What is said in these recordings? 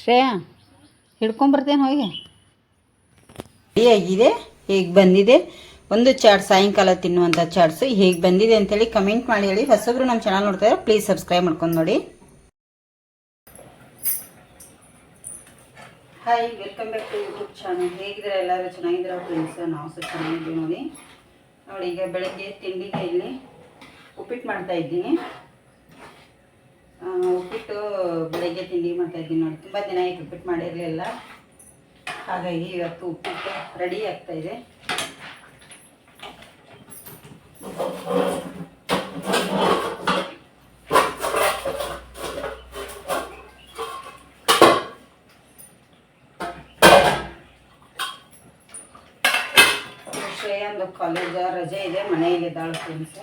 ಶ್ರೇಯಾ ಹಿಡ್ಕೊಂಬರ್ತೇನೆ ಹೋಗಿ. ಆಗಿದೆ? ಹೇಗೆ ಬಂದಿದೆ? ಒಂದು ಚಾಟ್ ಸಾಯಂಕಾಲ ತಿನ್ನುವಂಥ ಚಾಟ್ಸು. ಹೇಗೆ ಬಂದಿದೆ ಅಂತೇಳಿ ಕಮೆಂಟ್ ಮಾಡಿ ಹೇಳಿ. ಹೊಸಬ್ರು ನಮ್ಮ ಚಾನಲ್ ನೋಡ್ತಾ ಇದ್ದಾರೆ ಪ್ಲೀಸ್ ಸಬ್ಸ್ಕ್ರೈಬ್ ಮಾಡ್ಕೊಂಡು ನೋಡಿ. Hi welcome back to YouTube channel ಹೇಗಿದ್ದಾರೆ ಎಲ್ಲರೂ? ಚೆನ್ನಾಗಿದ್ದಾರೆ? ಫ್ರೆಂಡ್ಸ್ ನಾವು ಸಹ ಚೆನ್ನಾಗಿದ್ದೀವಿ ನೋಡಿ. ನೋಡಿ, ಈಗ ಬೆಳಗ್ಗೆ ತಿಂಡಿಗೆ ಇಲ್ಲಿ ಉಪ್ಪಿಟ್ಟು ಮಾಡ್ತಾ ಇದ್ದೀನಿ. ಉಪ್ಪಿಟ್ಟು ಬೆಳಗ್ಗೆ ತಿಂಡಿ ಮಾಡ್ತಾ ಇದ್ದೀನಿ ನೋಡಿ. ತುಂಬ ದಿನ ಆಯ್ತು ಉಪ್ಪಿಟ್ಟು ಮಾಡಿರಲಿಲ್ಲ. ಹಾಗಾಗಿ ಇವತ್ತು ಉಪ್ಪಿಟ್ಟು ರೆಡಿ ಆಗ್ತಾ ಇದೆ. ಕಾಲೇಜ ಕಾಲೇಜ್ ರಜೆ ಇದೆ. ಮನೆಯಲ್ಲಿದ್ದಾಳು ಫ್ರೆಂಡ್ಸ್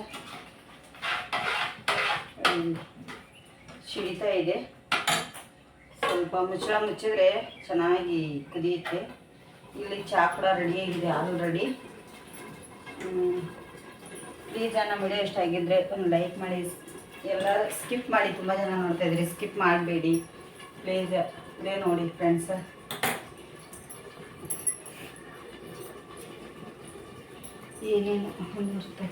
ಸಿಡಿತಾ ಇದೆ. ಸ್ವಲ್ಪ ಮುಚ್ಚಳ ಮುಚ್ಚಿದ್ರೆ ಚೆನ್ನಾಗಿ ಕುದಿಯುತ್ತೆ. ಇಲ್ಲಿ ಚಹಾ ಕೂಡ ರೆಡಿ ಆಗಿದೆ ಆಲ್ರೆಡಿ ಪ್ಲೀಸ್ ನಮ್ಮ ವಿಡಿಯೋ ಇಷ್ಟ ಆಗಿದ್ರೆ ಒಂದು ಲೈಕ್ ಮಾಡಿ. ಎಲ್ಲ ಸ್ಕಿಪ್ ಮಾಡಿ, ತುಂಬ ಜನ ನೋಡ್ತಾ ಇದ್ರಿ ಸ್ಕಿಪ್ ಮಾಡಬೇಡಿ. ಪ್ಲೀಸ್ ಇದೇ ನೋಡಿ ಫ್ರೆಂಡ್ಸ್ ಏನೇನು ನೋಡ್ತಾ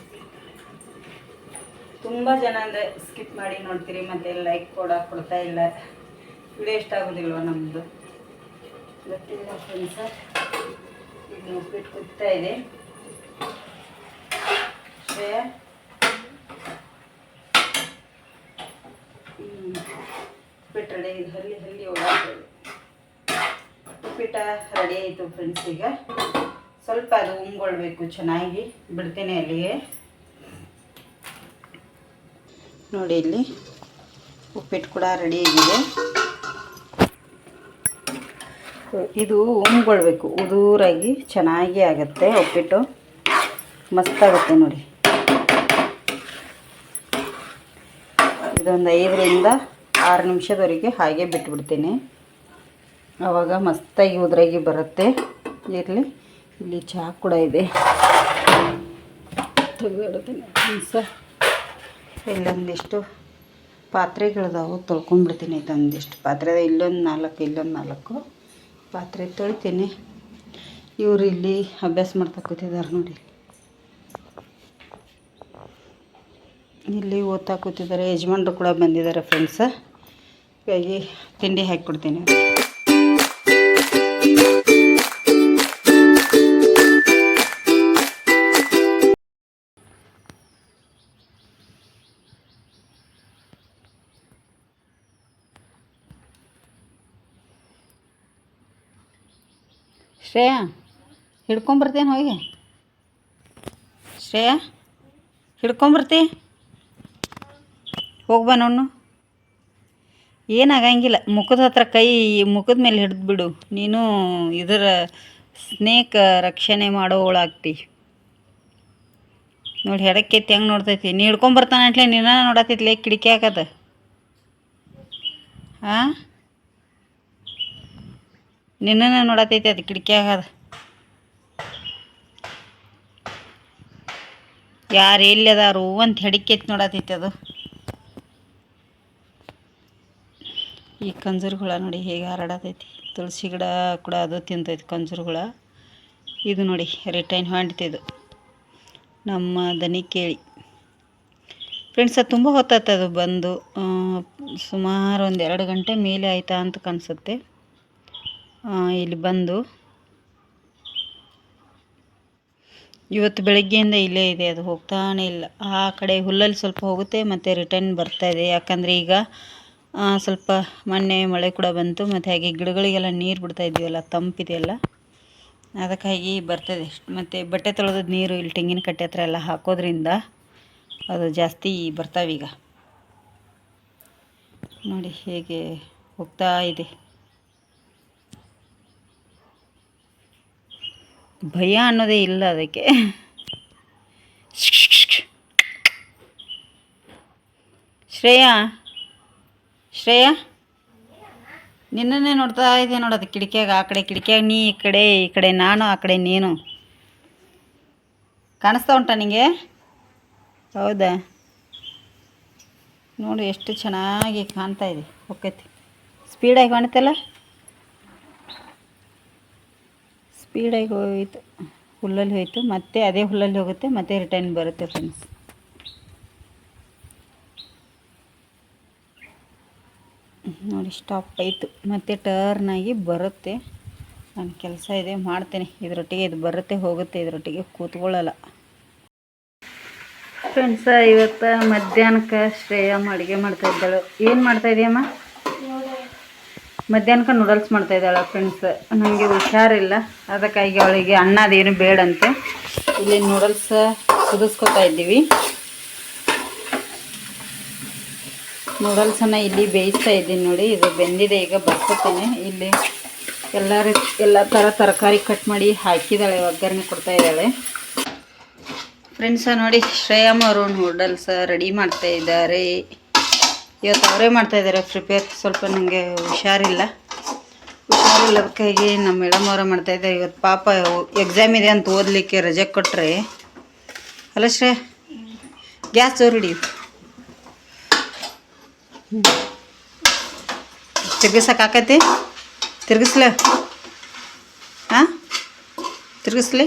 ತುಂಬ ಜನ ಅಂದರೆ ಸ್ಕಿಪ್ ಮಾಡಿ ನೋಡ್ತೀರಿ, ಮತ್ತೆ ಲೈಕ್ ಕೂಡ ಕೊಡ್ತಾ ಇಲ್ಲ. ವಿಡಿಯೋ ಇಷ್ಟ ಆಗೋದಿಲ್ವ ನಮ್ಮದು ಗೊತ್ತಿಲ್ಲ ಫ್ರೆಂಡ್ಸ ಈಗ ಉಪ್ಪಿಟ್ಟು ಕುದ್ತಾ ಇದೆ. ಶ್ರೇಯ. ಉಪ್ಪಿಟ್ಟು ರೆಡಿ ಇದೆ ಹಲ್ಲಿ ಹಲ್ಲಿ ಉಪ್ಪಿಟ್ಟ ರೆಡಿ ಆಯಿತು ಫ್ರೆಂಡ್ಸ್ ಈಗ. ಸ್ವಲ್ಪ ಅದು ಉಂಗೊಳ್ಬೇಕು ಚೆನ್ನಾಗಿ, ಬಿಡ್ತೀನಿ ಅಲ್ಲಿಗೆ. ನೋಡಿ ಇಲ್ಲಿ ಉಪ್ಪಿಟ್ಟು ಕೂಡ ರೆಡಿ ಆಗಿದೆ. ಇದು ಉಮ್ಗೊಳ್ಬೇಕು ಉದೂರಾಗಿ ಚೆನ್ನಾಗಿ ಆಗುತ್ತೆ ಉಪ್ಪಿಟ್ಟು. ಮಸ್ತಾಗುತ್ತೆ ನೋಡಿ. ಇದೊಂದು ಐದರಿಂದ ಆರು ನಿಮಿಷದವರೆಗೆ ಹಾಗೆ ಬಿಟ್ಬಿಡ್ತೀನಿ. ಆವಾಗ ಮಸ್ತಾಗಿ ಉದುರಾಗಿ ಬರುತ್ತೆ. ಇರಲಿ, ಇಲ್ಲಿ ಚಹಾ ಕೂಡ ಇದೆ. ತೆಗೆದಿಡ್ತೀನಿ ಸರ್ ಇಲ್ಲೊಂದಿಷ್ಟು ಪಾತ್ರೆಗಳಿದಾವು ತೊಳ್ಕೊಂಡ್ಬಿಡ್ತೀನಿ ಇದೊಂದಿಷ್ಟು ಪಾತ್ರೆ. ಇಲ್ಲೊಂದು ನಾಲ್ಕು ಇಲ್ಲೊಂದು ನಾಲ್ಕು ಪಾತ್ರೆ ತೊಳಿತೀನಿ. ಇವರು ಇಲ್ಲಿ ಅಭ್ಯಾಸ ಮಾಡ್ತಾ ಕೂತಿದ್ದಾರೆ ನೋಡಿ. ಇಲ್ಲಿ ಓದ್ತಾ ಕೂತಿದ್ದಾರೆ ಯಜಮಾನ್ರು ಕೂಡ ಬಂದಿದ್ದಾರೆ ಫ್ರೆಂಡ್ಸ್ ಹೀಗಾಗಿ ತಿಂಡಿ ಹಾಕಿಕೊಡ್ತೀನಿ ಶ್ರೇಯಾ ಹಿಡ್ಕೊಂಬರ್ತೇನೆ ಹೋಗಿ? ಶ್ರೇಯಾ, ಹಿಡ್ಕೊಂಬರ್ತಿ? ಹೋಗ್ಬಾ ನೋಡು ಏನಾಗಂಗಿಲ್ಲ ಮುಖದ ಹತ್ರ ಕೈ ಮುಖದ ಮೇಲೆ ಹಿಡಿದು ಬಿಡು. ನೀನು ಇದರ ಸ್ನೇಕ್ ರಕ್ಷಣೆ ಮಾಡೋಳಾಗ್ತಿ ನೋಡಿ ಹೆಡಕ್ಕೆತ್ತಿ ಹೆಂಗೆ ನೋಡ್ತೈತಿ. ನೀ ಹಿಡ್ಕೊಂಬರ್ತಾನೆ ಅಂಟ್ಲೆ ನೀನ ನೋಡತ್ತಿತ್ಲೇ ಕಿಡಿಕಿ ಹಾಕದ? ಹಾಂ ನಿನ್ನನ್ನು ನೋಡತೈತಿ ಅದು ಕಿಟಕಿಯಾಗ ಆಗದ ಯಾರು ಎಲ್ಲಿ ಅದಾರು ಅಂತ ಹೆಡಿಕೆತ್ ನೋಡತೈತಿ ಅದು. ಈ ಕಂಜೂರು ಹುಳ ನೋಡಿ ಹೇಗೆ ಹರಡತೈತಿ. ತುಳಸಿ ಗಿಡ ಕೂಡ ಅದು ತಿಂತೈತಿ ಕಂಜೂರು ಹುಳ. ಇದು ನೋಡಿ ರಿಟೈನ್ ಹೊಂಡ್ತಿದ್ದು ನಮ್ಮ ದನಿ ಕೇಳಿ. ಫ್ರೆಂಡ್ಸ್ ಅದು ತುಂಬ ಹೊತ್ತತ್ತದು ಅದು ಬಂದು ಸುಮಾರು ಒಂದು ಎರಡು ಗಂಟೆ ಮೇಲೆ ಆಯ್ತಾ ಅಂತ ಕಾಣಿಸುತ್ತೆ ಆ, ಇಲ್ಲಿ ಬಂದು. ಇವತ್ತು ಬೆಳಗ್ಗೆಯಿಂದ ಇಲ್ಲೇ ಇದೆ, ಅದು ಹೋಗ್ತಾನೆ ಇಲ್ಲ. ಆ ಕಡೆ ಹುಲ್ಲಲ್ಲಿ ಸ್ವಲ್ಪ ಹೋಗುತ್ತೆ, ಮತ್ತು ರಿಟರ್ನ್ ಬರ್ತಾ ಇದೆ. ಯಾಕಂದರೆ ಈಗ ಸ್ವಲ್ಪ ಮೊನ್ನೆ ಮಳೆ ಕೂಡ ಬಂತು, ಮತ್ತು ಹಾಗೆ ಗಿಡಗಳಿಗೆಲ್ಲ ನೀರು ಬಿಡ್ತಾ ಇದ್ದೀವಲ್ಲ ತಂಪಿದೆಯಲ್ಲ ಅದಕ್ಕಾಗಿ ಬರ್ತದೆ ಮತ್ತು ಬಟ್ಟೆ ತೊಳೆದ ನೀರು ಇಲ್ಲಿ ತೆಂಗಿನ ಕಟ್ಟೆ ಹತ್ರ ಎಲ್ಲ ಹಾಕೋದ್ರಿಂದ ಅದು ಜಾಸ್ತಿ ಬರ್ತಾವೀಗ. ನೋಡಿ ಹೇಗೆ ಹೋಗ್ತಾ ಇದೆ. ಭಯ ಅನ್ನೋದೇ ಇಲ್ಲ ಅದಕ್ಕೆ. ಶ್ರೇಯಾ ಶ್ರೇಯಾ, ನಿನ್ನನ್ನೇ ನೋಡ್ತಾ ಇದೆ ನೋಡೋದು ಕಿಟಕಿಯಾಗ. ಆ ಕಡೆ ಕಿಟಕಿಯಾಗ ನೀ, ಈ ಕಡೆ ಈ ಕಡೆ ನಾನು, ಆ ಕಡೆ ನೀನು. ಕಾಣಿಸ್ತಾ ಉಂಟ ನಿಂಗೆ? ಹೌದಾ? ನೋಡು ಎಷ್ಟು ಚೆನ್ನಾಗಿ ಕಾಣ್ತಾ ಇದೆ. ಓಕೆ ಸ್ಪೀಡಾಗಿ ಕಾಣುತ್ತಲ್ಲ ಸ್ಪೀಡಾಗಿ ಹೋಯಿತು, ಹುಲ್ಲಲ್ಲಿ ಹೋಯಿತು, ಮತ್ತೆ ಅದೇ ಹುಲ್ಲಲ್ಲಿ ಹೋಗುತ್ತೆ, ಮತ್ತೆ ರಿಟರ್ನ್ ಬರುತ್ತೆ ಫ್ರೆಂಡ್ಸ್ ನೋಡಿ ಸ್ಟಾಪ್ ಆಯಿತು. ಮತ್ತೆ ಟರ್ನ್ ಆಗಿ ಬರುತ್ತೆ. ನನ್ನ ಕೆಲಸ ಇದೆ, ಮಾಡ್ತೇನೆ. ಇದರೊಟ್ಟಿಗೆ ಇದು ಬರುತ್ತೆ, ಹೋಗುತ್ತೆ, ಇದರೊಟ್ಟಿಗೆ ಕೂತ್ಕೊಳ್ಳಲ್ಲ. ಫ್ರೆಂಡ್ಸ ಇವತ್ತು ಮಧ್ಯಾಹ್ನಕ್ಕೆ ಶ್ರೇಯಮ್ಮ ಅಡುಗೆ ಮಾಡ್ತಾ ಇದ್ದಾಳು. ಏನು ಮಾಡ್ತಾ ಮಧ್ಯಾಹ್ನಕ್ಕೆ ನೂಡಲ್ಸ್ ಮಾಡ್ತಾ ಇದ್ದಾಳೆ ಫ್ರೆಂಡ್ಸ್ ನನಗೆ ಹುಷಾರಿಲ್ಲ. ಅದಕ್ಕಾಗಿ ಅವಳಿಗೆ ಅನ್ನ ಅದೇನು ಬೇಡಂತೆ. ಇಲ್ಲಿ ನೂಡಲ್ಸ್ ಕುದಿಸ್ಕೊತಾ ಇದ್ದೀವಿ. ನೂಡಲ್ಸನ್ನು ಇಲ್ಲಿ ಬೇಯಿಸ್ತಾ ಇದ್ದೀನಿ ನೋಡಿ. ಇದು ಬೆಂದಿದೆ, ಈಗ ಬರ್ಕೊತೇನೆ. ಇಲ್ಲಿ ಎಲ್ಲ ಎಲ್ಲ ಥರ ತರಕಾರಿ ಕಟ್ ಮಾಡಿ ಹಾಕಿದ್ದಾಳೆ, ಒಗ್ಗರಣೆ ಕೊಡ್ತಾ ಇದ್ದಾಳೆ. ಫ್ರೆಂಡ್ಸ ನೋಡಿ ಶ್ರೇಯಮ್ಮ ಅವರು ನೂಡಲ್ಸ್ ರೆಡಿ ಮಾಡ್ತಾ ಇದ್ದಾರೆ. ಇವತ್ತು ಅವರೇ ಮಾಡ್ತಾ ಇದ್ದಾರೆ ಪ್ರಿಪೇರ್. ಸ್ವಲ್ಪ ನನಗೆ ಹುಷಾರಿಲ್ಲ. ಹುಷಾರಿಲ್ಲದಕ್ಕಾಗಿ ನಮ್ಮ ಮೇಡಮ್ ಅವರೇ ಮಾಡ್ತಾ ಇದ್ದಾರೆ. ಇವತ್ತು ಪಾಪ ಎಕ್ಸಾಮ್ ಇದೆ ಅಂತ ಓದಲಿಕ್ಕೆ ರಜೆ ಕೊಟ್ಟರೆ ಅಲ್ಲ ಶ್ರೇ, ಗ್ಯಾಸ್ ಜೋರಿಡಿ. ತಿರ್ಗಿಸಕ್ಕಾಕತಿ ತಿರ್ಗಿಸ್ಲ? ಹಾಂ? ತಿರ್ಗಿಸ್ಲಿ?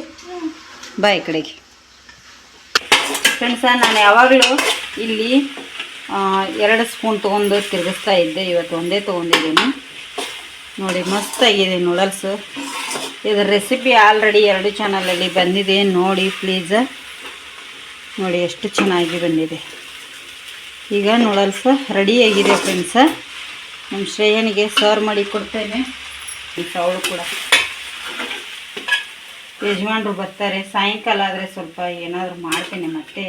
ಬಾಯ್ ಕಡೆಗೆ. ಫ್ರೆಂಡ್ಸ, ನಾನು ಯಾವಾಗಲೂ ಇಲ್ಲಿ ಎರಡು ಸ್ಪೂನ್ ತೊಗೊಂಡು ತಿರುಗಿಸ್ತಾ ಇದ್ದೆ. ಇವತ್ತು ಒಂದೇ ತೊಗೊಂಡಿದ್ದೀನಿ. ನೋಡಿ, ಮಸ್ತಾಗಿದೆ ನೂಡಲ್ಸ್ ಇದರ ರೆಸಿಪಿ ಆಲ್ರೆಡಿ ಎರಡು ಚಾನಲಲ್ಲಿ ಬಂದಿದೆ. ನೋಡಿ ಪ್ಲೀಸ್ ನೋಡಿ, ಎಷ್ಟು ಚೆನ್ನಾಗಿ ಬಂದಿದೆ. ಈಗ ನೂಡಲ್ಸ್ ರೆಡಿಯಾಗಿದೆ ಫ್ರೆಂಡ್ಸ ನಮ್ಮ ಶ್ರೇಯನಿಗೆ ಸರ್ವ್ ಮಾಡಿ ಕೊಡ್ತೇನೆ. ಅವಳು ಕೂಡ. ಯಜಮಾನ್ರು ಬರ್ತಾರೆ. ಸಾಯಂಕಾಲ ಆದರೆ ಸ್ವಲ್ಪ ಏನಾದರೂ ಮಾಡ್ತೇನೆ ಮತ್ತೆ.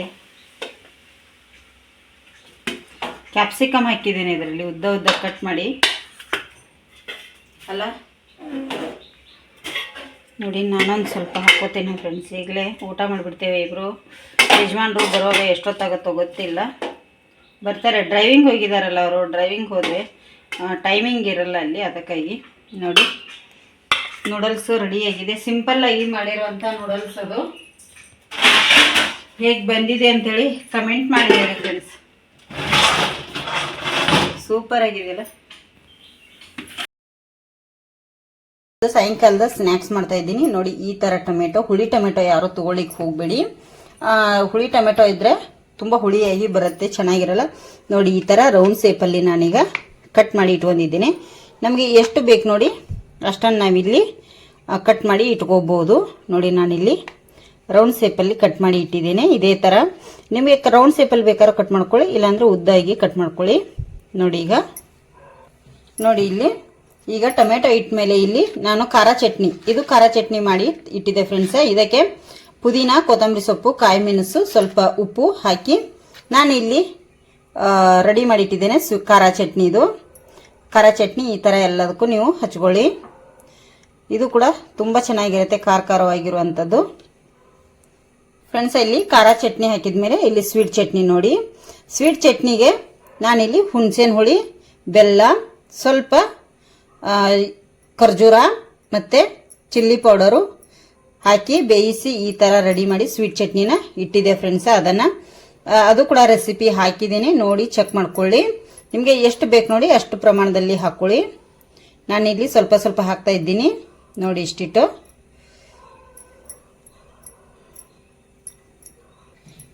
ಕ್ಯಾಪ್ಸಿಕಮ್ ಹಾಕಿದ್ದೀನಿ ಇದರಲ್ಲಿ, ಉದ್ದ ಉದ್ದ ಕಟ್ ಮಾಡಿ. ಅಲ್ಲ? ನೋಡಿ, ನಾನೊಂದು ಸ್ವಲ್ಪ ಹಾಕೋತೇನೆ ಫ್ರೆಂಡ್ಸ್ ಈಗಲೇ ಊಟ ಮಾಡಿಬಿಡ್ತೇವೆ ಇಬ್ಬರು ಯಜಮಾನ್ರು ಬರುವಾಗ ಎಷ್ಟೊತ್ತಾಗುತ್ತೋ ಗೊತ್ತಿಲ್ಲ. ಬರ್ತಾರೆ. ಡ್ರೈವಿಂಗ್ ಹೋಗಿದ್ದಾರಲ್ಲ ಅವರು. ಡ್ರೈವಿಂಗ್ ಹೋದರೆ ಟೈಮಿಂಗ್ ಇರಲ್ಲ ಅಲ್ಲಿ ಅದಕ್ಕಾಗಿ. ನೋಡಿ. ನೂಡಲ್ಸು ರೆಡಿಯಾಗಿದೆ ಸಿಂಪಲ್ಲಾಗಿ ಮಾಡಿರೋವಂಥ ನೂಡಲ್ಸ್ ಅದು. ಹೇಗೆ ಬಂದಿದೆ ಅಂಥೇಳಿ ಕಮೆಂಟ್ ಮಾಡಿದ್ದಾರೆ ಫ್ರೆಂಡ್ಸ್ ಸೂಪರ್ ಆಗಿದೆಯಲ್ಲ. ಸಾಯಂಕಾಲದ ಸ್ನ್ಯಾಕ್ಸ್ ಮಾಡ್ತಾ ಇದ್ದೀನಿ. ನೋಡಿ, ಈ ಥರ ಟೊಮೆಟೊ, ಹುಳಿ ಟೊಮೆಟೊ ಯಾರು ತೊಗೊಳಿಕ್ಕೆ ಹೋಗಬೇಡಿ. ಹುಳಿ ಟೊಮೆಟೊ ಇದ್ದರೆ ತುಂಬ ಹುಳಿಯಾಗಿ ಬರುತ್ತೆ, ಚೆನ್ನಾಗಿರಲ್ಲ. ನೋಡಿ, ಈ ಥರ ರೌಂಡ್ ಶೇಪಲ್ಲಿ ನಾನೀಗ ಕಟ್ ಮಾಡಿ ಇಟ್ಕೊಂಡಿದ್ದೀನಿ. ನಮಗೆ ಎಷ್ಟು ಬೇಕು ನೋಡಿ, ಅಷ್ಟನ್ನು ನಾವಿಲ್ಲಿ ಕಟ್ ಮಾಡಿ ಇಟ್ಕೋಬೋದು. ನೋಡಿ, ನಾನಿಲ್ಲಿ ರೌಂಡ್ ಶೇಪಲ್ಲಿ ಕಟ್ ಮಾಡಿ ಇಟ್ಟಿದ್ದೀನಿ. ಇದೇ ಥರ ನಿಮಗೆ ರೌಂಡ್ ಶೇಪಲ್ಲಿ ಬೇಕಾದ್ರೆ ಕಟ್ ಮಾಡ್ಕೊಳ್ಳಿ, ಇಲ್ಲಾಂದರೆ ಉದ್ದಾಗಿ ಕಟ್ ಮಾಡ್ಕೊಳ್ಳಿ. ನೋಡಿ ಈಗ. ನೋಡಿ ಇಲ್ಲಿ. ಈಗ ಟೊಮೆಟೊ ಇಟ್ಟಮೇಲೆ ಇಲ್ಲಿ ನಾನು ಖಾರ ಚಟ್ನಿ. ಇದು ಖಾರ ಚಟ್ನಿ ಮಾಡಿ ಇಟ್ಟಿದ್ದೆ ಫ್ರೆಂಡ್ಸ್ ಇದಕ್ಕೆ ಪುದೀನ, ಕೊತ್ತಂಬರಿ ಸೊಪ್ಪು ಕಾಯಿ ಮೆಣಸು ಸ್ವಲ್ಪ ಉಪ್ಪು ಹಾಕಿ ನಾನು ಇಲ್ಲಿ ರೆಡಿ ಮಾಡಿ ಇಟ್ಟಿದ್ದೇನೆ ಸು, ಖಾರ ಚಟ್ನಿ ಇದು. ಖಾರ ಚಟ್ನಿ ಈ ಥರ ಎಲ್ಲದಕ್ಕೂ ನೀವು ಹಚ್ಕೊಳ್ಳಿ. ಇದು ಕೂಡ ತುಂಬ ಚೆನ್ನಾಗಿರುತ್ತೆ ಖಾರ ಖಾರವಾಗಿರುವಂಥದ್ದು ಫ್ರೆಂಡ್ಸ್ ಇಲ್ಲಿ ಖಾರ ಚಟ್ನಿ ಹಾಕಿದ ಮೇಲೆ ಇಲ್ಲಿ ಸ್ವೀಟ್ ಚಟ್ನಿ ನೋಡಿ. ಸ್ವೀಟ್ ಚಟ್ನಿಗೆ ನಾನಿಲ್ಲಿ ಹುಣಸೆನ ಹುಳಿ ಬೆಲ್ಲ, ಸ್ವಲ್ಪ ಖರ್ಜೂರ ಮತ್ತು ಚಿಲ್ಲಿ ಪೌಡರು ಹಾಕಿ ಬೇಯಿಸಿ ಈ ಥರ ರೆಡಿ ಮಾಡಿ ಸ್ವೀಟ್ ಚಟ್ನಿನ ಇಟ್ಟಿದೆ ಫ್ರೆಂಡ್ಸ್ ಅದನ್ನು. ಅದು ಕೂಡ ರೆಸಿಪಿ ಹಾಕಿದ್ದೀನಿ, ನೋಡಿ ಚೆಕ್ ಮಾಡ್ಕೊಳ್ಳಿ. ನಿಮಗೆ ಎಷ್ಟು ಬೇಕು ನೋಡಿ ಅಷ್ಟು ಪ್ರಮಾಣದಲ್ಲಿ ಹಾಕ್ಕೊಳ್ಳಿ ನಾನಿಲ್ಲಿ ಸ್ವಲ್ಪ ಸ್ವಲ್ಪ ಹಾಕ್ತಾ ಇದ್ದೀನಿ. ನೋಡಿ ಇಷ್ಟಿಟ್ಟು.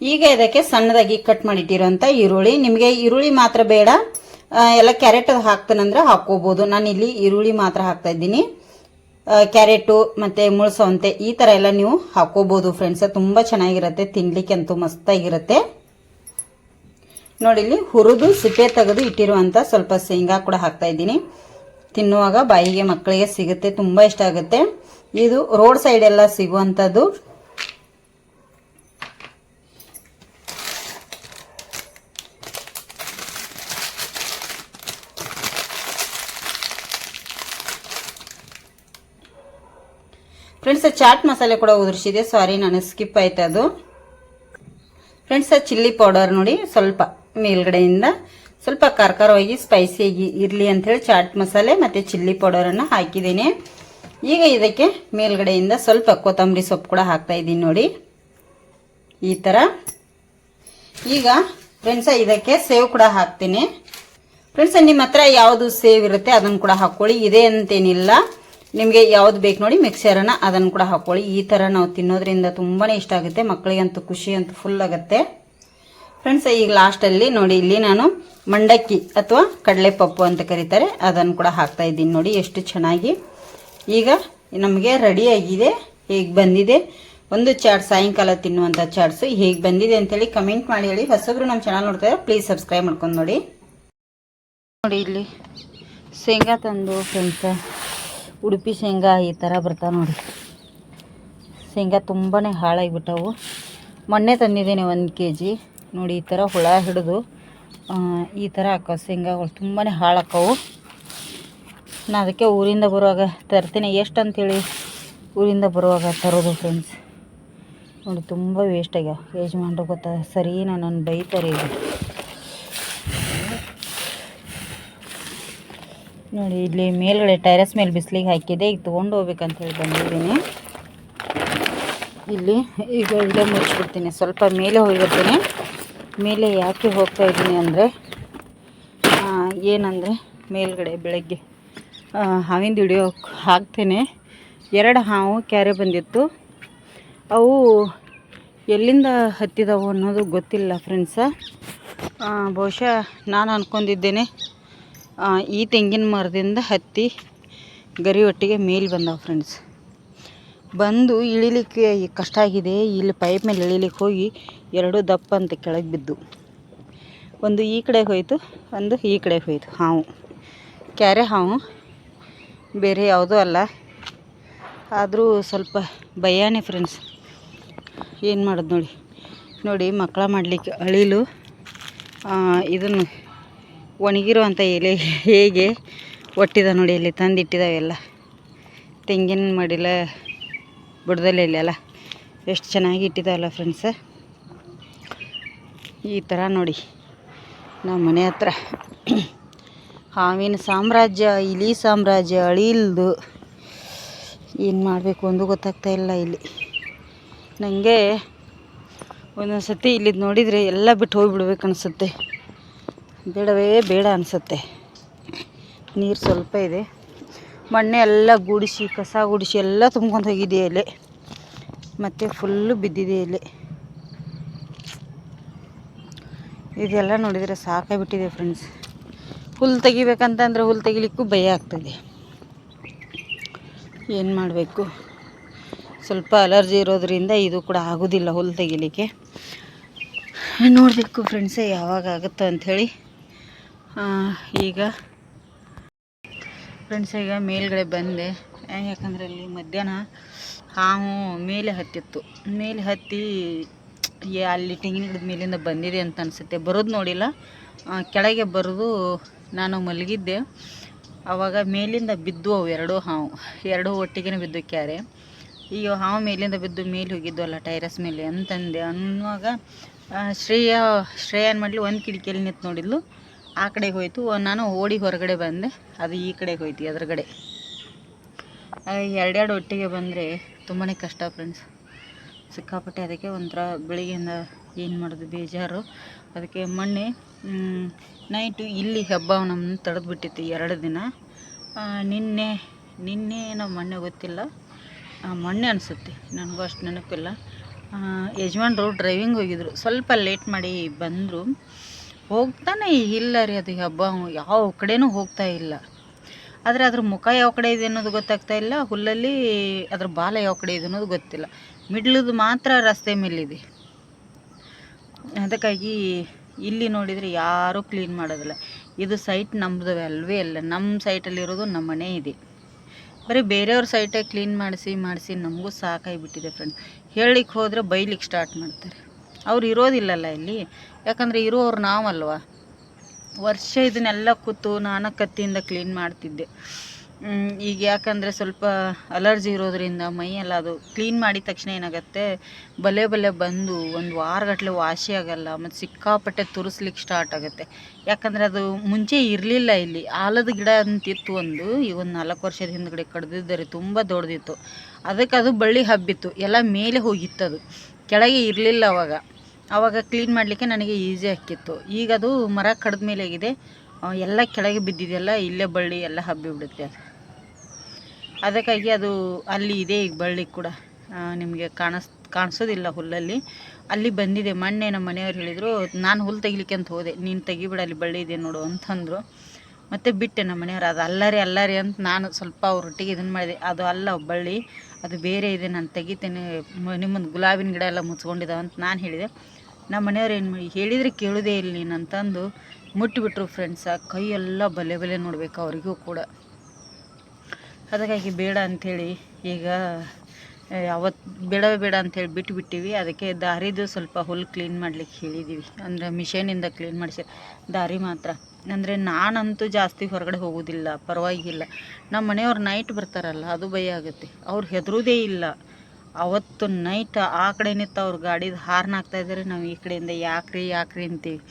ಈಗ ಇದಕ್ಕೆ ಸಣ್ಣದಾಗಿ ಕಟ್ ಮಾಡಿಟ್ಟಿರೋಂಥ ಈರುಳ್ಳಿ. ನಿಮಗೆ ಈರುಳ್ಳಿ ಮಾತ್ರ ಬೇಡ. ಎಲ್ಲ ಕ್ಯಾರೆಟ್ ಹಾಕ್ತಾನಂದ್ರೆ ಹಾಕ್ಕೋಬೋದು. ನಾನು ಇಲ್ಲಿ ಈರುಳ್ಳಿ ಮಾತ್ರ ಹಾಕ್ತಾ ಇದ್ದೀನಿ. ಕ್ಯಾರೆಟು ಮತ್ತು ಮುಳ್ಸವಂತೆ ಈ ಥರ ಎಲ್ಲ ನೀವು ಹಾಕ್ಕೋಬೋದು ಫ್ರೆಂಡ್ಸ್ ತುಂಬ ಚೆನ್ನಾಗಿರುತ್ತೆ ತಿನ್ನಲಿಕ್ಕೆ ಅಂತೂ ಮಸ್ತಾಗಿರುತ್ತೆ. ನೋಡಿ, ಇಲ್ಲಿ ಹುರಿದು ಸಿಪ್ಪೆ ತೆಗೆದು ಇಟ್ಟಿರುವಂಥ ಸ್ವಲ್ಪ ಶೇಂಗಾ ಕೂಡ ಹಾಕ್ತಾ ಇದ್ದೀನಿ. ತಿನ್ನುವಾಗ ಬಾಯಿಗೆ ಮಕ್ಕಳಿಗೆ ಸಿಗುತ್ತೆ, ತುಂಬ ಇಷ್ಟ ಆಗುತ್ತೆ. ಇದು ರೋಡ್ ಸೈಡ್ ಎಲ್ಲ ಸಿಗುವಂಥದ್ದು ಫ್ರೆಂಡ್ಸ್ ಚಾಟ್ ಮಸಾಲೆ ಕೂಡ ಉದುರಿಸಿದೆ. ಸಾರಿ ನಾನು ಸ್ಕಿಪ್ ಆಯ್ತು ಅದು. ಫ್ರೆಂಡ್ಸ್ ಚಿಲ್ಲಿ ಪೌಡರ್ ನೋಡಿ ಸ್ವಲ್ಪ ಮೇಲ್ಗಡೆಯಿಂದ ಸ್ವಲ್ಪ ಕರ್ಕರವಾಗಿ ಸ್ಪೈಸಿಯಾಗಿ ಇರಲಿ ಅಂಥೇಳಿ ಚಾಟ್ ಮಸಾಲೆ ಮತ್ತು ಚಿಲ್ಲಿ ಪೌಡರನ್ನು ಹಾಕಿದ್ದೀನಿ. ಈಗ ಇದಕ್ಕೆ ಮೇಲ್ಗಡೆಯಿಂದ ಸ್ವಲ್ಪ ಕೊತ್ತಂಬರಿ ಸೊಪ್ಪು ಕೂಡ ಹಾಕ್ತಾ ಇದ್ದೀನಿ ನೋಡಿ. ಈ ಥರ ಈಗ ಫ್ರೆಂಡ್ಸ ಇದಕ್ಕೆ ಸೇವ್ ಕೂಡ ಹಾಕ್ತೀನಿ. ಫ್ರೆಂಡ್ಸ ನಿಮ್ಮ ಹತ್ರ ಯಾವುದು ಸೇವ್ ಇರುತ್ತೆ ಅದನ್ನು ಕೂಡ ಹಾಕ್ಕೊಳ್ಳಿ. ಇದೆ ಅಂತೇನಿಲ್ಲ. ನಿಮಗೆ ಯಾವ್ದು ಬೇಕು ನೋಡಿ ಮಿಕ್ಸರನ್ನು ಅದನ್ನು ಕೂಡ ಹಾಕ್ಕೊಳ್ಳಿ ಈ ಥರ ನಾವು ತಿನ್ನೋದ್ರಿಂದ ತುಂಬಾ ಇಷ್ಟ ಆಗುತ್ತೆ. ಮಕ್ಕಳಿಗಂತೂ ಖುಷಿ ಅಂತೂ ಫುಲ್ ಆಗುತ್ತೆ. ಫ್ರೆಂಡ್ಸ್ ಈಗ ಲಾಸ್ಟಲ್ಲಿ ನೋಡಿ, ಇಲ್ಲಿ ನಾನು ಮಂಡಕ್ಕಿ ಅಥವಾ ಕಡಲೆ ಪಪ್ಪು ಅಂತ ಕರೀತಾರೆ. ಅದನ್ನು ಕೂಡ ಹಾಕ್ತಾ ಇದ್ದೀನಿ ನೋಡಿ ಎಷ್ಟು ಚೆನ್ನಾಗಿ. ಈಗ ನಮಗೆ ರೆಡಿಯಾಗಿದೆ ಹೇಗೆ ಬಂದಿದೆ? ಒಂದು ಚಾಟ್ ಸಾಯಂಕಾಲ ತಿನ್ನುವಂಥ ಚಾಟ್ಸು ಹೇಗೆ ಬಂದಿದೆ ಅಂತೇಳಿ ಕಮೆಂಟ್ ಮಾಡಿ ಹೇಳಿ. ಹೊಸಬ್ರು ನಮ್ಮ ಚಾನಲ್ ನೋಡ್ತಾರೆ ಪ್ಲೀಸ್ ಸಬ್ಸ್ಕ್ರೈಬ್ ಮಾಡ್ಕೊಂಡು ನೋಡಿ. ನೋಡಿ ಇಲ್ಲಿ ಶೇಂಗಾ ತಂದು ಫ್ರೆಂಡ್ಸ ಉಡುಪಿ ಶೇಂಗಾ ಈ ಥರ ಬರ್ತಾವೆ ನೋಡಿ. ಶೇಂಗಾ ತುಂಬಾ ಹಾಳಾಗಿಬಿಟ್ಟವು. ಮೊನ್ನೆ ತಂದಿದ್ದೀನಿ ಒಂದು ಕೆ ಜಿ ನೋಡಿ, ಈ ಥರ ಹುಳ ಹಿಡಿದು ಈ ಥರ ಹಾಕೋ ಶೇಂಗಾಗಳು ತುಂಬಾ ಹಾಳಾಕವು. ನಾ ಅದಕ್ಕೆ ಊರಿಂದ ಬರುವಾಗ ತರ್ತೀನಿ. ಎಷ್ಟು ಅಂತೇಳಿ ಊರಿಂದ ಬರುವಾಗ ತರೋದು ಫ್ರೆಂಡ್ಸ್ ನೋಡಿ, ತುಂಬ ವೇಸ್ಟ್ ಆಗ್ಯಾವ. ಯಜಮಾನ್ರು ಗೊತ್ತಾ ಸರಿ ನನ್ನ ಬೈತಾರೆ ನೋಡಿ, ಇಲ್ಲಿ ಮೇಲ್ಗಡೆ ಟೈರಸ್ ಮೇಲೆ ಬಿಸಿಲಿಗೆ ಹಾಕಿದೆ. ಈಗ ತೊಗೊಂಡು ಹೋಗ್ಬೇಕಂತ ಹೇಳಿ ಬಂದಿದ್ದೀನಿ. ಇಲ್ಲಿ ಈಗ ಇಲ್ಲೇ ಮುಚ್ಚಿಬಿಡ್ತೀನಿ. ಸ್ವಲ್ಪ ಮೇಲೆ ಹೋಗಿರ್ತೀನಿ. ಮೇಲೆ ಯಾಕೆ ಹೋಗ್ತಾ ಇದ್ದೀನಿ ಅಂದರೆ ಏನಂದರೆ ಮೇಲ್ಗಡೆ ಬೆಳಗ್ಗೆ ಹಾವಿನ ದುಡಿಯೋ ಹಾಕ್ತೇನೆ. ಎರಡು ಹಾವು ಕ್ಯಾರೆ ಬಂದಿತ್ತು. ಅವು ಎಲ್ಲಿಂದ ಹತ್ತಿದವು ಅನ್ನೋದು ಗೊತ್ತಿಲ್ಲ ಫ್ರೆಂಡ್ಸ. ಬಹುಶಃ ನಾನು ಅಂದ್ಕೊಂಡಿದ್ದೇನೆ ಈ ತೆಂಗಿನ ಮರದಿಂದ ಹತ್ತಿ ಗರಿ ಒಟ್ಟಿಗೆ ಮೇಲೆ ಬಂದವು ಫ್ರೆಂಡ್ಸ್ ಬಂದು ಇಳಿಲಿಕ್ಕೆ ಕಷ್ಟ ಆಗಿದೆ. ಇಲ್ಲಿ ಪೈಪ್ ಮೇಲೆ ಇಳಿಲಿಕ್ಕೆ ಹೋಗಿ ಎರಡು ದಪ್ಪ ಅಂತ ಕೆಳಗೆ ಬಿದ್ದು. ಒಂದು ಈ ಕಡೆ ಹೋಯಿತು, ಒಂದು ಈ ಕಡೆ ಹೋಯಿತು. ಹಾವು. ಕ್ಯಾರೆ ಹಾವು. ಬೇರೆ ಯಾವುದೂ ಅಲ್ಲ. ಆದರೂ ಸ್ವಲ್ಪ ಭಯಾನೇ ಫ್ರೆಂಡ್ಸ್ ಏನು ಮಾಡೋದು ನೋಡಿ. ನೋಡಿ ಮಕ್ಕಳ ಮಾಡಲಿಕ್ಕೆ ಅಳಿಲು. ಇದನ್ನು ಒಣಗಿರುವಂಥ ಎಲೆ ಹೇಗೆ ಒಟ್ಟಿದ ನೋಡಿ ಇಲ್ಲಿ ತಂದಿಟ್ಟಿದ್ದಾವೆಲ್ಲ. ತೆಂಗಿನ ಮಡಿಲ ಬುಡದಲ್ಲಿ ಅಲ್ಲ, ಎಷ್ಟು ಚೆನ್ನಾಗಿ ಇಟ್ಟಿದ್ದಾವಲ್ಲ ಫ್ರೆಂಡ್ಸ ಈ ಥರ ನೋಡಿ, ನಮ್ಮ ಮನೆ ಹತ್ರ. ಹಾವಿನ ಸಾಮ್ರಾಜ್ಯ, ಇಲಿ ಸಾಮ್ರಾಜ್ಯ ಅಳಿಲ್ದು ಏನು ಮಾಡಬೇಕು ಒಂದು ಗೊತ್ತಾಗ್ತಾ ಇಲ್ಲ ಇಲ್ಲಿ. ನನಗೆ ಒಂದೊಂದು ಸತಿ ಇಲ್ಲಿದ್ದು ನೋಡಿದರೆ ಎಲ್ಲ ಬಿಟ್ಟು ಹೋಗಿಬಿಡ್ಬೇಕು ಅನಿಸುತ್ತೆ. ಬೇಡವೇ ಬೇಡ ಅನಿಸುತ್ತೆ. ನೀರು ಸ್ವಲ್ಪ ಇದೆ. ಮಣ್ಣೆ ಎಲ್ಲ ಗುಡಿಸಿ, ಕಸ ಗುಡಿಸಿ ಎಲ್ಲ ತುಂಬ್ಕೊಂಡು ಹೋಗಿದೆ ಎಲೆ. ಮತ್ತು ಫುಲ್ಲು ಬಿದ್ದಿದೆ ಎಲೆ. ಇದೆಲ್ಲ ನೋಡಿದರೆ ಸಾಕಾಗಿಬಿಟ್ಟಿದೆ ಫ್ರೆಂಡ್ಸ್ ಹುಲ್ಲು ತೆಗಿಬೇಕಂತಂದ್ರೆ ಹುಲ್ಲು ತೆಗಿಲಿಕ್ಕೂ ಭಯ ಆಗ್ತದೆ. ಏನು ಮಾಡಬೇಕು? ಸ್ವಲ್ಪ ಅಲರ್ಜಿ ಇರೋದರಿಂದ ಇದು ಕೂಡ ಆಗೋದಿಲ್ಲ ಹುಲ್ಲು ತೆಗಿಲಿಕ್ಕೆ. ನೋಡಬೇಕು ಫ್ರೆಂಡ್ಸೇ ಯಾವಾಗ ಆಗುತ್ತೋ ಅಂಥೇಳಿ ಈಗ ಫ್ರೆಂಡ್ಸ್ ಈಗ ಮೇಲ್ಗಡೆ ಬಂದೆ. ಯಾಕಂದರೆ ಅಲ್ಲಿ ಮಧ್ಯಾಹ್ನ ಹಾವು ಮೇಲೆ ಹತ್ತಿತ್ತು. ಮೇಲೆ ಹತ್ತಿ ಅಲ್ಲಿ ತೆಂಗಿನ ಗಿಡದ ಮೇಲಿಂದ ಬಂದಿದೆ ಅಂತ ಅನಿಸುತ್ತೆ. ಬರೋದು ನೋಡಿಲ್ಲ. ಕೆಳಗೆ ಬರೋದು ನಾನು ಮಲಗಿದ್ದೆ. ಆವಾಗ ಮೇಲಿಂದ ಬಿದ್ದು ಅವು ಎರಡೂ ಹಾವು. ಎರಡೂ ಒಟ್ಟಿಗೆ ಬಿದ್ದು ಕ್ಯಾರೆ. ಈಗ ಹಾವು ಮೇಲಿಂದ ಬಿದ್ದು ಮೇಲೆ ಹೋಗಿದ್ದು ಅಲ್ಲ ಟೈರಸ್ ಮೇಲೆ ಅಂತಂದೆ. ಅನ್ನುವಾಗ ಶ್ರೇಯ ಶ್ರೇಯ ಏನು ಮಾಡಲಿ, ಒಂದು ಕಿಟಕಿಯಲ್ಲಿ ನಿಂತು ನೋಡಿದ್ಲು. ಆ ಕಡೆಗೆ ಹೋಯ್ತು, ನಾನು ಓಡಿ ಹೊರಗಡೆ ಬಂದೆ, ಅದು ಈ ಕಡೆಗೆ ಹೋಯ್ತು ಎದುರುಗಡೆ ಎರಡೆರಡು ಒಟ್ಟಿಗೆ ಬಂದರೆ ತುಂಬಾ ಕಷ್ಟ ಫ್ರೆಂಡ್ಸ್ ಸಿಕ್ಕಾಪಟ್ಟೆ ಅದಕ್ಕೆ ಒಂಥರ ಬೆಳಿಗ್ಗೆಯಿಂದ ಏನು ಮಾಡೋದು, ಬೇಜಾರು. ಅದಕ್ಕೆ ಮೊನ್ನೆ ನೈಟು ಇಲ್ಲಿ ಹಬ್ಬ ನಮ್ಮನ್ನು ತಡೆದು ಬಿಟ್ಟಿತ್ತು ಎರಡು ದಿನ. ನಿನ್ನೆ ನಿನ್ನೆ ನಾವು ಮೊನ್ನೆ ಗೊತ್ತಿಲ್ಲ. ಮೊನ್ನೆ ಅನಿಸುತ್ತೆ, ನನಗೂ ಅಷ್ಟು ನೆನಪಿಲ್ಲ. ಯಜಮಾನ್ರು ಡ್ರೈವಿಂಗ್ ಹೋಗಿದ್ರು. ಸ್ವಲ್ಪ ಲೇಟ್ ಮಾಡಿ ಬಂದರು. ಹೋಗ್ತಾನೆ ಇಲ್ಲ ರೀ ಅದು ಹಬ್ಬ. ಯಾವ ಕಡೆನೂ ಹೋಗ್ತಾ ಇಲ್ಲ. ಆದರೆ ಅದ್ರ ಮುಖ ಯಾವ ಕಡೆ ಇದೆ ಅನ್ನೋದು ಗೊತ್ತಾಗ್ತಾ ಇಲ್ಲ. ಹುಲ್ಲಲ್ಲಿ ಅದ್ರ ಬಾಲ ಯಾವ ಕಡೆ ಇದೆ ಅನ್ನೋದು ಗೊತ್ತಿಲ್ಲ. ಮಿಡ್ಲದು ಮಾತ್ರ ರಸ್ತೆ ಮೇಲಿದೆ. ಅದಕ್ಕಾಗಿ ಇಲ್ಲಿ ನೋಡಿದರೆ ಯಾರೂ ಕ್ಲೀನ್ ಮಾಡೋದಿಲ್ಲ. ಇದು ಸೈಟ್ ನಮ್ಮದು ಅಲ್ವೇ ಅಲ್ಲ. ನಮ್ಮ ಸೈಟಲ್ಲಿರೋದು ನಮ್ಮ ಮನೆ ಇದೆ. ಬರೀ ಬೇರೆಯವ್ರ ಸೈಟೇ ಕ್ಲೀನ್ ಮಾಡಿಸಿ ಮಾಡಿಸಿ ನಮಗೂ ಸಾಕಾಗಿಬಿಟ್ಟಿದೆ ಫ್ರೆಂಡ್ಸ್ ಹೇಳಲಿಕ್ಕೆ ಹೋದರೆ ಬೈಲಿಕ್ಕೆ ಸ್ಟಾರ್ಟ್ ಮಾಡ್ತಾರೆ. ಅವ್ರು ಇರೋದಿಲ್ಲಲ್ಲ ಇಲ್ಲಿ. ಯಾಕಂದರೆ ಇರೋರು ನಾವಲ್ವ? ವರ್ಷ ಇದನ್ನೆಲ್ಲ ಕೂತು ನಾನು ಕತ್ತಿಯಿಂದ ಕ್ಲೀನ್ ಮಾಡ್ತಿದ್ದೆ. ಈಗ ಯಾಕಂದರೆ ಸ್ವಲ್ಪ ಅಲರ್ಜಿ ಇರೋದ್ರಿಂದ ಮೈಯೆಲ್ಲ ಅದು ಕ್ಲೀನ್ ಮಾಡಿದ ತಕ್ಷಣ ಏನಾಗುತ್ತೆ, ಬಲೆ ಬಲೆ ಬಂದು ಒಂದು ವಾರಗಟ್ಟಲೆ ವಾಸಿ ಆಗಲ್ಲ, ಮತ್ತು ಸಿಕ್ಕಾಪಟ್ಟೆ ತುರಿಸ್ಲಿಕ್ಕೆ ಸ್ಟಾರ್ಟ್ ಆಗುತ್ತೆ. ಯಾಕಂದರೆ ಅದು ಮುಂಚೆ ಇರಲಿಲ್ಲ ಇಲ್ಲಿ. ಆಲದ ಗಿಡ ಅಂತಿತ್ತು ಒಂದು ಈ ಒಂದು ನಾಲ್ಕು ವರ್ಷದ ಹಿಂದ್ಗಡೆ ಕಡ್ದಿದ್ದಾರೆ ತುಂಬ ದೊಡ್ಡದಿತ್ತು ಅದಕ್ಕೆ ಅದು ಬಳ್ಳಿ ಹಬ್ಬಿತ್ತು. ಎಲ್ಲ ಮೇಲೆ ಹೋಗಿತ್ತು ಅದು ಕೆಳಗೆ ಇರಲಿಲ್ಲ ಅವಾಗ. ಆವಾಗ ಕ್ಲೀನ್ ಮಾಡಲಿಕ್ಕೆ ನನಗೆ ಈಸಿ ಆಗ್ತಿತ್ತು. ಈಗ ಅದು ಮರ ಕಡ್ದ ಮೇಲೆ ಆಗಿದೆ. ಎಲ್ಲ ಕೆಳಗೆ ಬಿದ್ದಿದೆಯಲ್ಲ ಇಲ್ಲೇ ಬಳ್ಳಿ ಎಲ್ಲ ಹಬ್ಬಿ ಬಿಡುತ್ತೆ. ಅದು ಅದಕ್ಕಾಗಿ ಅದು ಅಲ್ಲಿ ಇದೆ ಈಗ ಬಳ್ಳಿ ಕೂಡ. ನಿಮಗೆ ಕಾಣಿಸ್, ಕಾಣಿಸೋದಿಲ್ಲ ಹುಲ್ಲಲ್ಲಿ. ಅಲ್ಲಿ ಬಂದಿದೆ. ಮೊನ್ನೆ ನಮ್ಮ ಮನೆಯವ್ರು ಹೇಳಿದರು, ನಾನು ಹುಲ್ಲು ತೆಗಿಲಿಕ್ಕೆ ಅಂತ ಹೋದೆ. ನೀನು ತೆಗಿಬಿಡ, ಅಲ್ಲಿ ಬಳ್ಳಿ ಇದೆ ನೋಡು ಅಂತಂದರು. ಮತ್ತೆ ಬಿಟ್ಟೆ ನಮ್ಮ ಮನೆಯವ್ರು. ಅದು ಅಲ್ಲರಿ ಅಲ್ಲರಿ ಅಂತ ನಾನು ಸ್ವಲ್ಪ ಅವ್ರೊಟ್ಟಿಗೆ ಇದನ್ನು ಮಾಡಿದೆ. ಅದು ಅಲ್ಲ ಬಳ್ಳಿ ಅದು ಬೇರೆ ಇದೆ, ನಾನು ತೆಗಿತೇನೆ. ನಿಮ್ಮದು ಗುಲಾಬಿನ ಗಿಡ ಎಲ್ಲ ಮುಚ್ಕೊಂಡಿದ್ದಾವೆ ಅಂತ ನಾನು ಹೇಳಿದೆ. ನಮ್ಮ ಮನೆಯವ್ರು ಏನು ಮಾಡಿ ಹೇಳಿದರೆ ಕೇಳೋದೇ ಇಲ್ಲ ನೀನು ಅಂತಂದು ಮುಟ್ಟಿಬಿಟ್ರು ಫ್ರೆಂಡ್ಸ ಕೈಯೆಲ್ಲ ಬಲೆ ಬಲೆ ನೋಡಬೇಕು ಅವರಿಗೂ ಕೂಡ. ಅದಕ್ಕಾಗಿ ಬೇಡ ಅಂಥೇಳಿ ಈಗ ಅವತ್ತು ಬೇಡವೇ ಬೇಡ ಅಂತೇಳಿ ಬಿಟ್ಟುಬಿಟ್ಟಿವಿ ಅದಕ್ಕೆ ದಾರಿದು ಸ್ವಲ್ಪ ಹುಲ್ಲು ಕ್ಲೀನ್ ಮಾಡ್ಲಿಕ್ಕೆ ಹೇಳಿದ್ದೀವಿ ಅಂದರೆ ಮಿಷನಿಂದ ಕ್ಲೀನ್ ಮಾಡಿಸಿ ದಾರಿ ಮಾತ್ರ. ಅಂದರೆ ನಾನಂತೂ ಜಾಸ್ತಿ ಹೊರಗಡೆ ಹೋಗೋದಿಲ್ಲ. ಪರವಾಗಿಲ್ಲ. ನಮ್ಮ ಮನೆಯವ್ರು ನೈಟ್ ಬರ್ತಾರಲ್ಲ, ಅದು ಭಯ ಆಗುತ್ತೆ. ಅವ್ರು ಹೆದರೋದೇ ಇಲ್ಲ. ಅವತ್ತು ನೈಟ್ ಆ ಕಡೆ ನಿಂತು ಅವ್ರ ಗಾಡಿದು ಹಾರ್ನ್ ಹಾಕ್ತಾ ಇದ್ದಾರೆ ನಾವು ಈ ಕಡೆಯಿಂದ ಯಾಕ್ರಿ ಯಾಕ್ರಿ ಅಂತೀವಿ.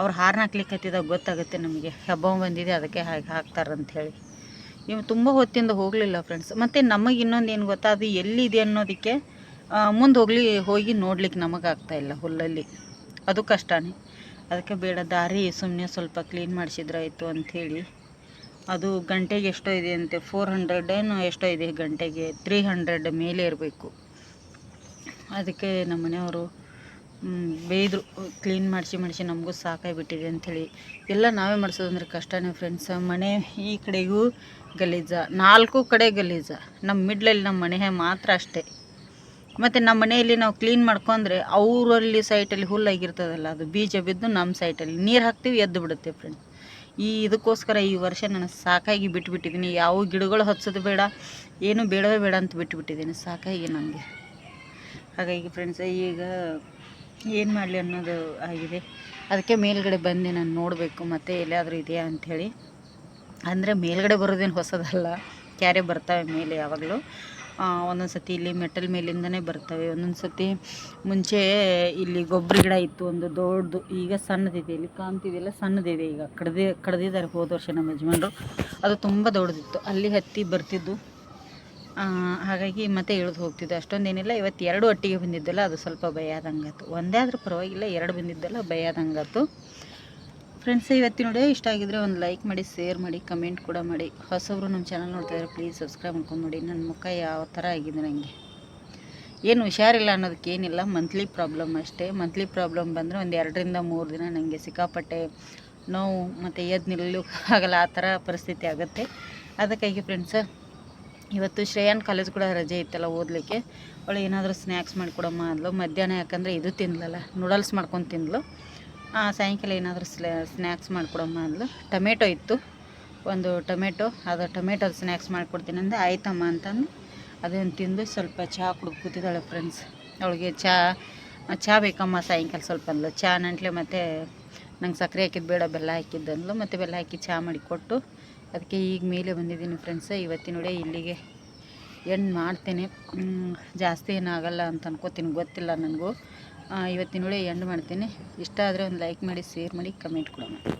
ಅವ್ರು ಹಾರ್ನ್ ಹಾಕ್ಲಿಕ್ಕೆ ಹತ್ತಿದಾಗ ಗೊತ್ತಾಗುತ್ತೆ ನಮಗೆ. ಹಬ್ಬ ಬಂದಿದೆ, ಅದಕ್ಕೆ ಹಾಗೆ ಹಾಕ್ತಾರಂತ ಹೇಳಿ. ಇವು ತುಂಬ ಹೊತ್ತಿಂದ ಹೋಗಲಿಲ್ಲ ಫ್ರೆಂಡ್ಸ್ ಮತ್ತು ನಮಗೆ ಇನ್ನೊಂದು ಏನು ಗೊತ್ತಾ? ಅದು ಎಲ್ಲಿದೆ ಅನ್ನೋದಕ್ಕೆ ಮುಂದೆ ಹೋಗ್ಲಿ, ಹೋಗಿ ನೋಡ್ಲಿಕ್ಕೆ ನಮಗೆ ಇಲ್ಲ ಹುಲ್ಲಲ್ಲಿ. ಅದು ಕಷ್ಟನೇ. ಅದಕ್ಕೆ ಬೇಡ, ದಾರಿ ಸುಮ್ಮನೆ ಸ್ವಲ್ಪ ಕ್ಲೀನ್ ಮಾಡಿಸಿದ್ರಾಯಿತು ಅಂಥೇಳಿ ಅದು ಗಂಟೆಗೆ ಎಷ್ಟೋ ಇದೆ ಅಂತೆ ಫೋರ್ ಹಂಡ್ರೆಡ್ ಏನೋ ಎಷ್ಟೋ ಇದೆ ಗಂಟೆಗೆ ತ್ರೀ ಹಂಡ್ರೆಡ್ ಮೇಲೆ ಇರಬೇಕು. ಅದಕ್ಕೆ ನಮ್ಮ ಮನೆಯವರು ಬೇಯ್ದರು ಕ್ಲೀನ್ ಮಾಡಿಸಿ ಮಾಡಿಸಿ ನಮಗೂ ಸಾಕಾಗಿಬಿಟ್ಟಿದೆ ಅಂಥೇಳಿ ಎಲ್ಲ ನಾವೇ ಮಾಡಿಸೋದಂದ್ರೆ ಕಷ್ಟನೇ ಫ್ರೆಂಡ್ಸ್ ಮನೆ ಈ ಕಡೆಗೂ ಗಲೀಜ, ನಾಲ್ಕು ಕಡೆ ಗಲೀಜ. ನಮ್ಮ ಮಿಡ್ಲಲ್ಲಿ ನಮ್ಮ ಮನೆ ಮಾತ್ರ ಅಷ್ಟೇ. ಮತ್ತು ನಮ್ಮ ಮನೆಯಲ್ಲಿ ನಾವು ಕ್ಲೀನ್ ಮಾಡ್ಕೊಂಡ್ರೆ ಅವರಲ್ಲಿ ಸೈಟಲ್ಲಿ ಹುಲ್ಲಾಗಿರ್ತದಲ್ಲ ಅದು ಬೀಜ ಬಿದ್ದು ನಮ್ಮ ಸೈಟಲ್ಲಿ ನೀರು ಹಾಕ್ತೀವಿ, ಎದ್ದು ಬಿಡುತ್ತೆ ಫ್ರೆಂಡ್ಸ್ ಈ ಇದಕ್ಕೋಸ್ಕರ ಈ ವರ್ಷ ನಾನು ಸಾಕಾಗಿ ಬಿಟ್ಬಿಟ್ಟಿದ್ದೀನಿ ಯಾವ ಗಿಡಗಳು ಹಚ್ಚೋದು ಬೇಡ, ಏನು ಬೇಡವೇ ಬೇಡ ಅಂತ ಬಿಟ್ಬಿಟ್ಟಿದ್ದೀನಿ ಸಾಕಾಗಿ ನನಗೆ ಹಾಗಾಗಿ ಫ್ರೆಂಡ್ಸ್ ಈಗ ಏನು ಮಾಡಲಿ ಅನ್ನೋದು ಆಗಿದೆ. ಅದಕ್ಕೆ ಮೇಲ್ಗಡೆ ಬಂದೆ ನಾನು ನೋಡಬೇಕು, ಮತ್ತೆ ಎಲ್ಲಾದರೂ ಇದೆಯಾ ಅಂಥೇಳಿ ಅಂದರೆ ಮೇಲ್ಗಡೆ ಬರೋದೇನು ಹೊಸದಲ್ಲ. ಕ್ಯಾರೆ ಬರ್ತವೆ ಮೇಲೆ ಯಾವಾಗಲೂ. ಒಂದೊಂದು ಸತಿ ಇಲ್ಲಿ ಮೆಟಲ್ ಮೇಲಿಂದನೇ ಬರ್ತವೆ. ಒಂದೊಂದು ಸತಿ ಮುಂಚೆ ಇಲ್ಲಿ ಗೊಬ್ಬರ ಗಿಡ ಇತ್ತು, ಒಂದು ದೊಡ್ಡದು, ಈಗ ಸಣ್ಣದಿದೆ. ಇಲ್ಲಿ ಕಾಣ್ತಿದೆಯಲ್ಲ, ಸಣ್ಣದಿದೆ ಈಗ. ಕಡ್ದಿ, ಕಡ್ದಿದ್ದಾರೆ ಹೋದ ವರ್ಷ ನಮ್ಮ ಯಜಮಾನರು. ಅದು ತುಂಬ ದೊಡ್ಡದಿತ್ತು. ಅಲ್ಲಿ ಹತ್ತಿ ಬರ್ತಿದ್ದು. ಹಾಗಾಗಿ ಮತ್ತೆ ಇಳಿದು ಹೋಗ್ತಿದ್ದೆ. ಅಷ್ಟೊಂದೇನಿಲ್ಲ. ಇವತ್ತು ಎರಡು ಒಟ್ಟಿಗೆ ಬಂದಿದ್ದಲ್ಲ, ಅದು ಸ್ವಲ್ಪ ಭಯ ಆದಂಗಾತು ಒಂದೇ ಆದರೂ ಪರವಾಗಿಲ್ಲ, ಎರಡು ಬಂದಿದ್ದಲ್ಲ, ಭಯ ಆದಂಗಾತು ಫ್ರೆಂಡ್ಸ್ ಇವತ್ತಿನ ವಿಡಿಯೋ ಇಷ್ಟ ಆಗಿದ್ರೆ ಒಂದು ಲೈಕ್ ಮಾಡಿ ಶೇರ್ ಮಾಡಿ ಕಮೆಂಟ್ ಕೂಡ ಮಾಡಿ. ಹೊಸಬ್ರು ನಮ್ಮ ಚಾನಲ್ ನೋಡ್ತಾ ಇದ್ದಾರೆ ಪ್ಲೀಸ್ ಸಬ್ಸ್ಕ್ರೈಬ್ ಮಾಡ್ಕೊಂಡು ನೋಡಿ ನನ್ನ ಮುಖ ಯಾವ ಥರ ಆಗಿದೆ ನನಗೆ ಏನು ಹುಷಾರಿಲ್ಲ ಅನ್ನೋದಕ್ಕೆ ಏನಿಲ್ಲ. ಮಂತ್ಲಿ ಪ್ರಾಬ್ಲಮ್ ಅಷ್ಟೇ. ಮಂತ್ಲಿ ಪ್ರಾಬ್ಲಮ್ ಬಂದರೆ ಒಂದು ಎರಡರಿಂದ ಮೂರು ದಿನ ನನಗೆ ಸಿಕ್ಕಾಪಟ್ಟೆ ನೋವು ಮತ್ತು ಎದ್ದು ನಿಲ್ಲಲು ಆಗಲ್ಲ, ಆ ಥರ ಪರಿಸ್ಥಿತಿ ಆಗುತ್ತೆ. ಅದಕ್ಕಾಗಿ ಫ್ರೆಂಡ್ಸ ಇವತ್ತು ಶ್ರೇಯಾನ್ ಕಾಲೇಜ್ ಕೂಡ ರಜೆ ಇತ್ತಲ್ಲ ಓದಲಿಕ್ಕೆ. ಅವಳು ಏನಾದರೂ ಸ್ನ್ಯಾಕ್ಸ್ ಮಾಡಿಕೊಡಮ್ಮ ಅಂದ್ಲು. ಮಧ್ಯಾಹ್ನ ಯಾಕಂದರೆ ಇದು ತಿನ್ಲಲ್ಲ. ನೂಡಲ್ಸ್ ಮಾಡ್ಕೊಂಡು ತಿಂದ್ಲು ಸಾಯಂಕಾಲ ಏನಾದರೂ ಸ್ನ್ಯಾಕ್ಸ್ ಮಾಡಿಕೊಡಮ್ಮ ಅಂದ್ಲು. ಟೊಮೆಟೊ ಇತ್ತು. ಒಂದು ಟೊಮೆಟೊ, ಅದು ಟೊಮೆಟೊ ಸ್ನ್ಯಾಕ್ಸ್ ಮಾಡಿಕೊಡ್ತೀನಿ ಅಂದೆ, ಆಯ್ತಮ್ಮ ಅಂತಂದು. ಅದನ್ನು ತಿಂದು ಸ್ವಲ್ಪ ಚಹಾ ಕುಡ್ದು ಕೂತಿದ್ದಾಳೆ ಫ್ರೆಂಡ್ಸ್ ಅವಳಿಗೆ ಚಹಾ ಚಹಾ ಬೇಕಮ್ಮ ಸಾಯಂಕಾಲ ಸ್ವಲ್ಪ ಅಂದ್ಲು. ಚಹಾ ನಂಟ್ಲೆ ಮತ್ತು ನಂಗೆ ಸಕ್ಕರೆ ಹಾಕಿದ್ದು ಬೇಡ, ಬೆಲ್ಲ ಹಾಕಿದ್ದು ಅಂದ್ಲು. ಮತ್ತು ಬೆಲ್ಲ ಹಾಕಿ ಚಹಾ ಮಾಡಿ ಕೊಟ್ಟು, ಅದಕ್ಕೆ ಈಗ ಮೇಲೆ ಬಂದಿದ್ದೀನಿ ಫ್ರೆಂಡ್ಸ್ ಇವತ್ತಿನ ನೋಡಿ ಇಲ್ಲಿಗೆ ಎಂಡ್ ಮಾಡ್ತೇನೆ. ಜಾಸ್ತಿ ಏನಾಗಲ್ಲ ಅಂತ ಅನ್ಕೋತೀನಿ. ಗೊತ್ತಿಲ್ಲ ನನಗೂ. ಇವತ್ತಿನ ನೋಡಿ ಎಂಡ್ ಮಾಡ್ತೀನಿ. ಇಷ್ಟ ಆದರೆ ಒಂದು ಲೈಕ್ ಮಾಡಿ ಶೇರ್ ಮಾಡಿ ಕಮೆಂಟ್ ಕೊಡೋಣ